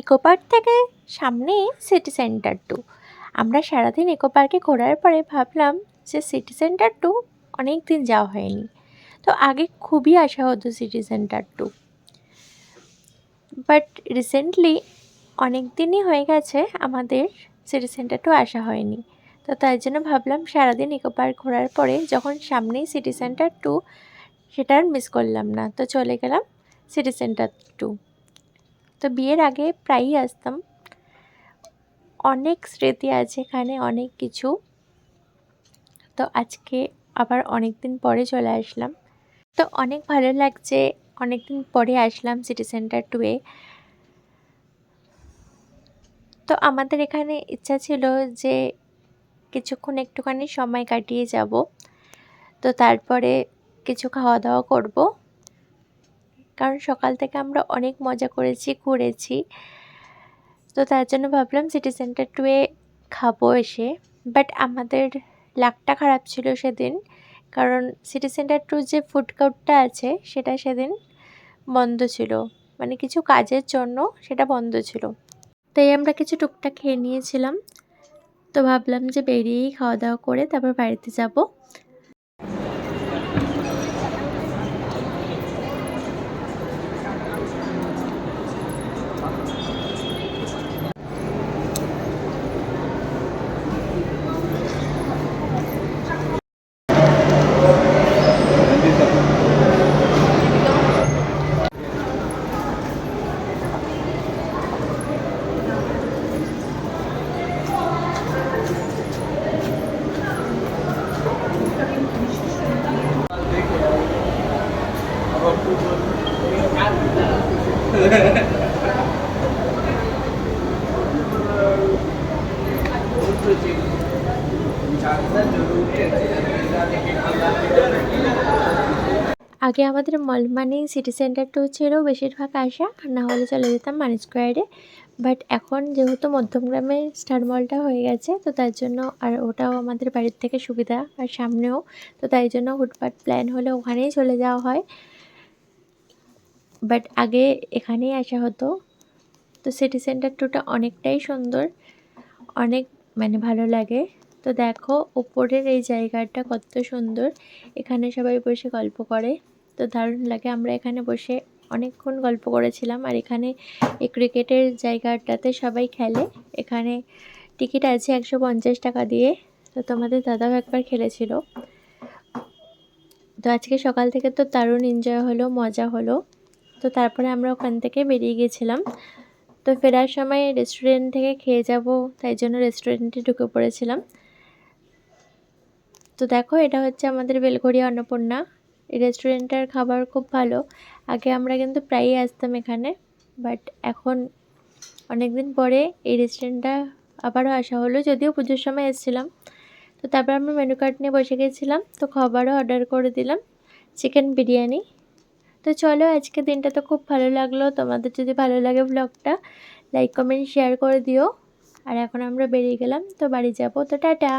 Eco park থেকে সামনে city centre two আমরা সারাদিন ইকো পার্কে ঘোরার পরে ভাবলাম যে সিটি সেন্টার টু অনেক দিন যাওয়া হয়নি। তো আগে খুবই আসা হতো city centre two but recently অনেক দিনই হয়ে গেছে আমাদের সিটি সেন্টার টু আসা হয়নি। তো তাই জন্য ভাবলাম সারাদিন ইকো পার্ক ঘোরার পরে যখন সামনেই সিটি সেন্টার টু সেটা আর মিস করলাম না। তো চলে গেলাম সিটি সেন্টার টু তো বিয়ের আগে প্রায়ই আসতাম। অনেক স্মৃতি আছে এখানে, অনেক কিছু। তো আজকে আবার অনেক দিন পরে চলে আসলাম। তো অনেক ভালো লাগছে অনেক দিন পরে আসলাম সিটি সেন্টার টুয়ে তো আমাদের এখানে ইচ্ছা ছিল যে কিছুক্ষণ একটুখানি সময় কাটিয়ে যাব। তো তারপরে কিছু খাওয়া দাওয়া করব। কারণ সকাল থেকে আমরা অনেক মজা করেছি, ঘুরেছি। তো তার জন্য ভাবলাম সিটি সেন্টার টুয়ে খাব এসে। বাট আমাদের লাকটা খারাপ ছিল সেদিন, কারণ সিটি সেন্টার টু যে ফুড কোর্টটা আছে, সেটা সেদিন বন্ধ ছিল। মানে কিছু কাজের জন্য সেটা বন্ধ ছিল। তাই আমরা কিছু টুকটাক খেয়ে নিয়েছিলাম। তো ভাবলাম যে বেরিয়েই খাওয়া দাওয়া করে তারপর বাড়িতে যাব। আগে আমাদের মল মানে সিটি সেন্টার টু ছিল বেশিরভাগ আসা আর না হলে চলে যেতাম মানি স্কোয়ারে বাট এখন যেহেতু মধ্যমগ্রামে স্টার মলটা হয়ে গেছে, তো তার জন্য আর ওটাও আমাদের বাড়ির থেকে সুবিধা আর সামনেও। তো তাই জন্য হুটপাট প্ল্যান হলে ওখানেই চলে যাওয়া হয়। বাট আগে এখানেই আসা হতো। তো সিটি সেন্টার টুটা অনেকটাই সুন্দর, অনেক মানে ভালো লাগে। তো দেখো, উপরের এই জায়গাটা কত সুন্দর। এখানে সবাই বসে গল্প করে। তো দারুণ লাগে, আমরা এখানে বসে অনেকক্ষণ গল্প করেছিলাম। আর এখানে এই ক্রিকেটের জায়গাটাতে সবাই খেলে। এখানে টিকিট আছে একশো পঞ্চাশ টাকা দিয়ে। তো তোমাদের দাদাও একবার খেলেছিল। তো আজকে সকাল থেকে তো দারুণ এনজয় হলো, মজা হলো। তো তারপরে আমরা ওখান থেকে বেরিয়ে গেছিলাম। তো ফেরার সময় রেস্টুরেন্ট থেকে খেয়ে যাব, তাই জন্য রেস্টুরেন্টে ঢুকে পড়েছিলাম। তো দেখো, এটা হচ্ছে আমাদের বেলঘড়িয়া অন্নপূর্ণা। এই রেস্টুরেন্টটার খাবার খুব ভালো। আগে আমরা কিন্তু প্রায়ই আসতাম এখানে বাট এখন অনেক দিন পরে এই রেস্টুরেন্টটা আবারও আসা হলো, যদিও পুজোর সময় এসেছিলাম। তো তারপর আমরা মেনু কার্ড নিয়ে বসে গেছিলাম, তো খাবারও অর্ডার করে দিলাম। চিকেন বিরিয়ানি। তো চলো আজকে দিনটা তো খুব ভালো লাগল। তোমাদের যদি ভালো লাগে ব্লগটা লাইক কমেন্ট শেয়ার করে দিও। আর এখন আমরা বেরিয়ে গেলাম, তো বাড়ি যাব। তো টাটা!